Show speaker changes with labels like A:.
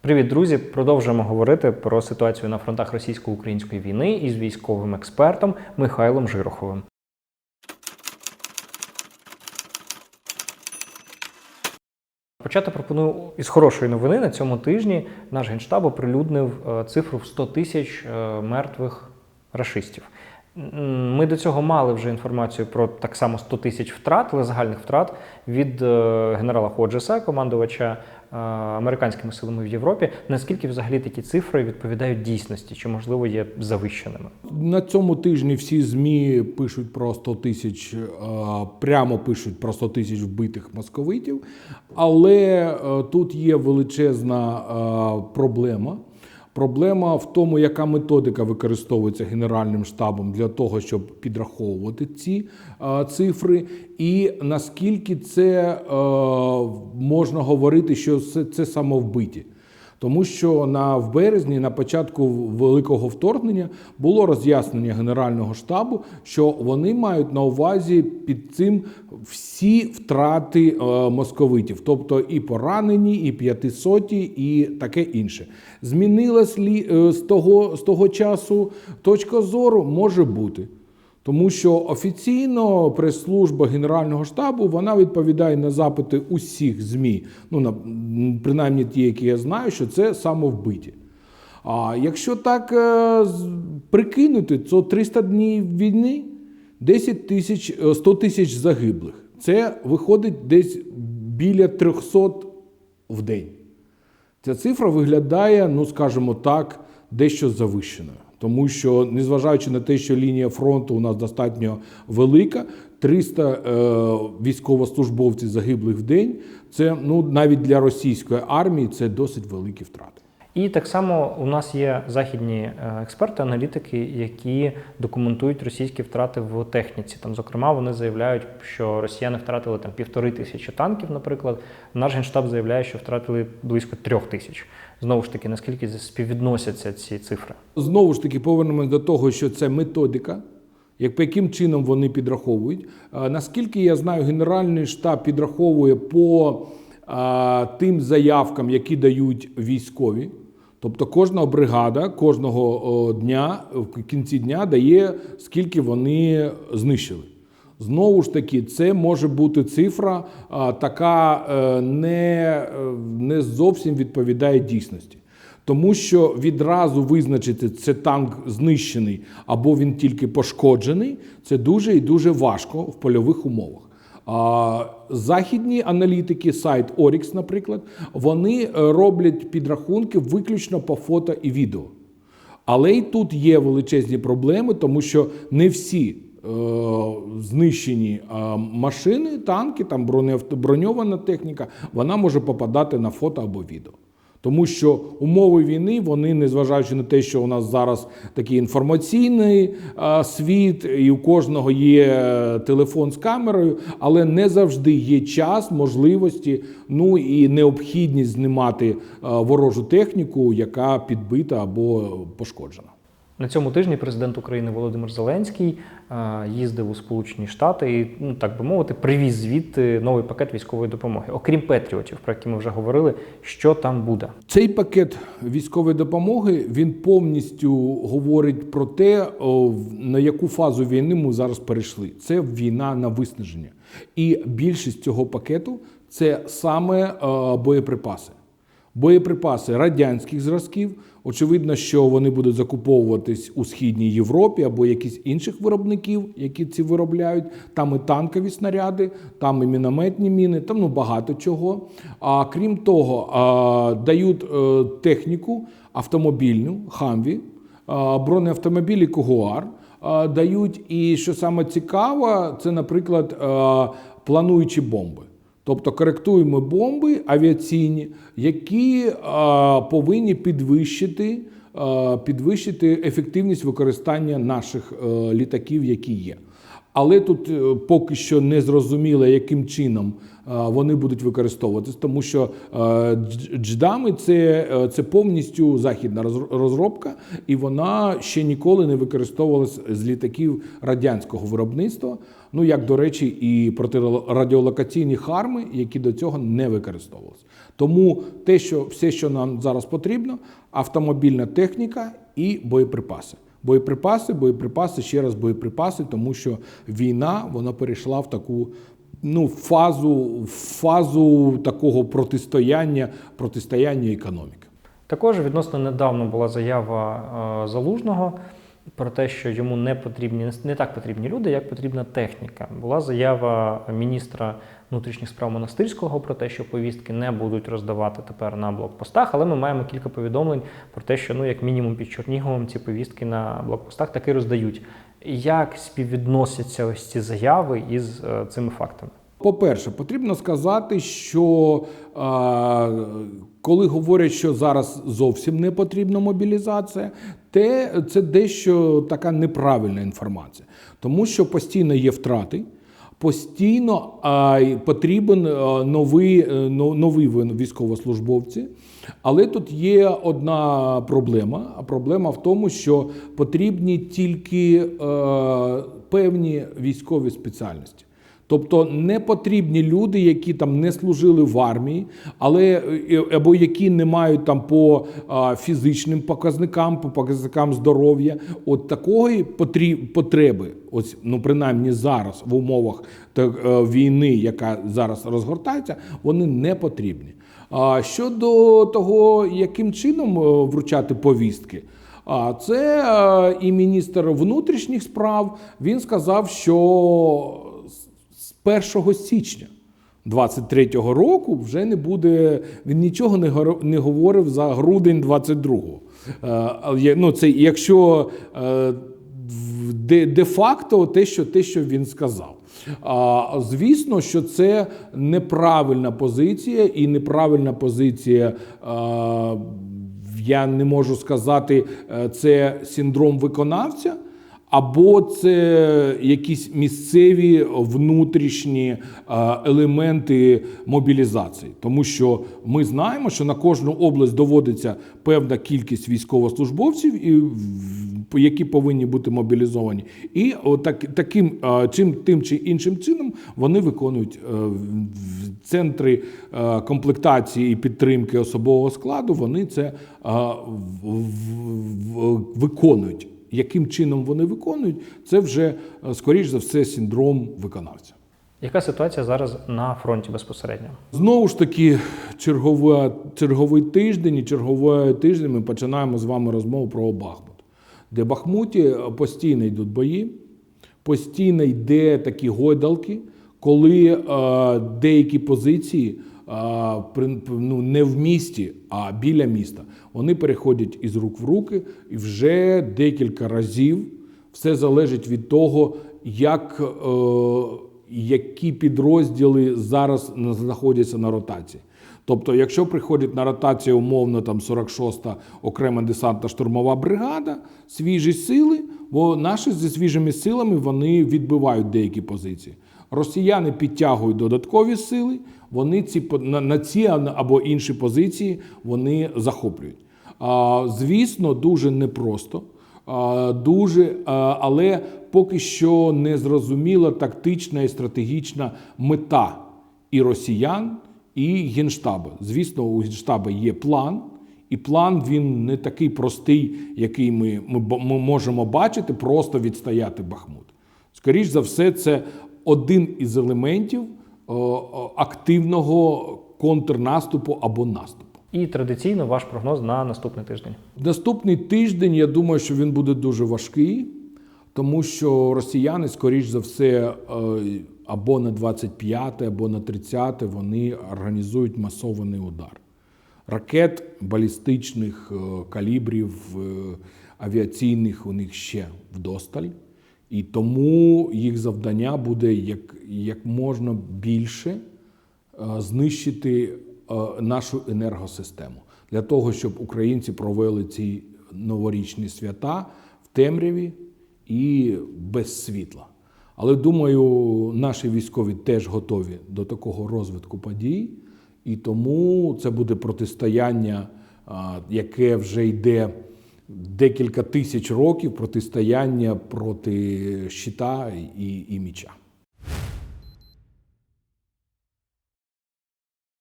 A: Привіт, друзі! Продовжуємо говорити про ситуацію на фронтах російсько-української війни із військовим експертом Михайлом Жироховим. Почати пропоную із хорошої новини. На цьому тижні наш генштаб оприлюднив е, цифру в 100 тисяч е, мертвих рашистів. Ми до цього мали вже інформацію про так само 100 тисяч втрат, але загальних втрат від е, генерала Ходжеса, командувача е, американськими силами в Європі. Наскільки взагалі такі цифри відповідають дійсності, чи можливо є завищеними?
B: На цьому тижні всі ЗМІ пишуть про 100 тисяч, е, прямо пишуть про 100 тисяч вбитих московитів, але тут є величезна проблема. Проблема в тому, яка методика використовується Генеральним штабом для того, щоб підраховувати ці е, цифри, і наскільки це е, можна говорити, що це, це самовбиті. Тому що на в березні, на початку великого вторгнення, було роз'яснення Генерального штабу, що вони мають на увазі під цим всі втрати е, московитів, тобто і поранені, і п'ятисоті, і таке інше. Змінилась лі е, з того, з того часу точка зору може бути. Тому що офіційно прес-служба Генерального штабу вона відповідає на запити усіх ЗМІ, ну на принаймні ті, які я знаю, що це самовбиті. А якщо так е, прикинути, то 300 днів війни 10 тисяч, е, 100 тисяч загиблих. Це виходить десь біля 300 в день. Ця цифра виглядає, ну скажімо так, дещо завищеною. Тому що, незважаючи на те, що лінія фронту у нас достатньо велика, 300 е, військовослужбовців загиблих в день, це ну навіть для російської армії це досить великі втрати.
A: І так само у нас є західні е, експерти, аналітики, які документують російські втрати в техніці. Там, зокрема, вони заявляють, що росіяни втратили там півтори тисячі танків, наприклад. Наш генштаб заявляє, що втратили близько трьох тисяч. Знову ж таки, наскільки співвідносяться ці цифри?
B: Знову ж таки, повернемось до того, що це методика, як по яким чином вони підраховують. Наскільки я знаю, Генеральний штаб підраховує по а, тим заявкам, які дають військові. Тобто кожна бригада кожного дня в кінці дня дає, скільки вони знищили. Знову ж таки, це може бути цифра, така е, не, е, не зовсім відповідає дійсності. Тому що відразу визначити, це танк знищений або він тільки пошкоджений, це дуже і дуже важко в польових умовах. Західні аналітики, сайт Orix, наприклад, вони е, роблять підрахунки виключно по фото і відео. Але й тут є величезні проблеми, тому що не всі е, знищені е, машини, танки, там броньована техніка, вона може попадати на фото або відео. Тому що умови війни, вони, незважаючи на те, що у нас зараз такий інформаційний світ, і у кожного є е, телефон з камерою, але не завжди є час, можливості, ну і необхідність знімати е, ворожу техніку, яка підбита або пошкоджена.
A: На цьому тижні президент України Володимир Зеленський е, їздив у Сполучені Штати і, ну так би мовити, привіз звідти новий пакет військової допомоги. Окрім Петріотів, про які ми вже говорили, що там буде.
B: Цей пакет військової допомоги він повністю говорить про те, в- на яку фазу війни ми зараз перейшли. Це війна на виснаження. І більшість цього пакету це саме е, боєприпаси. Боєприпаси радянських зразків. Очевидно, що вони будуть закуповуватись у східній Європі або якісь інших виробників, які ці виробляють. Там і танкові снаряди, там і мінометні міни, там ну багато чого. А крім того, дають е, техніку автомобільну хамві, бронеавтомобілі Кугуар. Дають і що саме цікаво, це, наприклад, плануючі бомби. Тобто коректуємо бомби авіаційні, які а, повинні підвищити, а, підвищити ефективність використання наших а, літаків, які є. Але тут е, поки що не зрозуміло, яким чином е, вони будуть використовуватись, тому що е, дждами це, це повністю західна роз- розробка, і вона ще ніколи не використовувалась з літаків радянського виробництва. Ну як до речі, і протирадіолокаційні харми, які до цього не використовувалися. Тому те, що все, що нам зараз потрібно, автомобільна техніка і боєприпаси. Боєприпаси, боєприпаси, ще раз боєприпаси, тому що війна вона перейшла в таку ну, фазу, фазу такого протистояння, протистояння економіки.
A: Також відносно недавно була заява е, залужного про те, що йому не потрібні не так потрібні люди, як потрібна техніка. Була заява міністра внутрішніх справ монастирського про те, що повістки не будуть роздавати тепер на блокпостах. Але ми маємо кілька повідомлень про те, що ну як мінімум під Черніговом ці повістки на блокпостах таки роздають. Як співвідносяться ось ці заяви із е, цими фактами?
B: По-перше, потрібно сказати, що е, коли говорять, що зараз зовсім не потрібна мобілізація, те це дещо така неправильна інформація, тому що постійно є втрати. Постійно а, потрібен а, новий, е, нові військовослужбовці. Але тут є одна проблема. А проблема в тому, що потрібні тільки е, певні військові спеціальності. Тобто не потрібні люди, які там не служили в армії, але е, або які не мають там по фізичним показникам, по показникам здоров'я. От такої потреби, ось ну принаймні зараз в умовах так, е, війни, яка зараз розгортається, вони не потрібні. А щодо того, яким чином е, вручати повістки. А це е, і міністр внутрішніх справ він сказав, що 1 січня 23-го року вже не буде. Він нічого не говорив за грудень 22-го. Е, Ну, це якщо е, де-факто те, що, те, що він сказав. А, звісно, що це неправильна позиція і неправильна позиція. А, я не можу сказати, е, це синдром виконавця. Або це якісь місцеві внутрішні е, елементи мобілізації, тому що ми знаємо, що на кожну область доводиться певна кількість військовослужбовців, які повинні бути мобілізовані, і отак, таким е, чим тим чи іншим чином вони виконують е, центри комплектації і підтримки особового складу. Вони це виконують яким чином вони виконують, це вже е, скоріш за все синдром виконавця.
A: Яка ситуація зараз на фронті безпосередньо?
B: Знову ж таки, чергова, черговий тиждень і черговий тиждень ми починаємо з вами розмову про Бахмут, де Бахмуті постійно йдуть бої, постійно йде такі гойдалки, коли е, деякі позиції е, ну, не в місті, а біля міста, вони переходять із рук в руки, і вже декілька разів все залежить від того, як. Е, які підрозділи зараз знаходяться на ротації. Тобто, якщо приходить на ротацію умовно там 46-та окрема десантна штурмова бригада, свіжі сили, бо наші зі свіжими силами вони відбивають деякі позиції. Росіяни підтягують додаткові сили, вони ці на, ці або інші позиції вони захоплюють. А, звісно, дуже непросто. Дуже, але поки що не зрозуміла тактична і стратегічна мета і росіян, і генштабу. Звісно, у генштаба є план, і план він не такий простий, який ми, ми, ми можемо бачити, просто відстояти Бахмут. Скоріш за все, це один із елементів о, о, активного контрнаступу або наступу.
A: І традиційно ваш прогноз на наступний тиждень.
B: Наступний тиждень, я думаю, що він буде дуже важкий, тому що росіяни, скоріш за все, е, або на 25, або на 30 вони організують масований удар. Ракет балістичних е, калібрів е, авіаційних у них ще вдосталь. І тому їх завдання буде як, як можна більше е, знищити е, нашу енергосистему для того, щоб українці провели ці новорічні свята в темряві і без світла. Але думаю, наші військові теж готові до такого розвитку подій, і тому це буде протистояння, яке вже йде декілька тисяч років, протистояння проти щита і, і міча.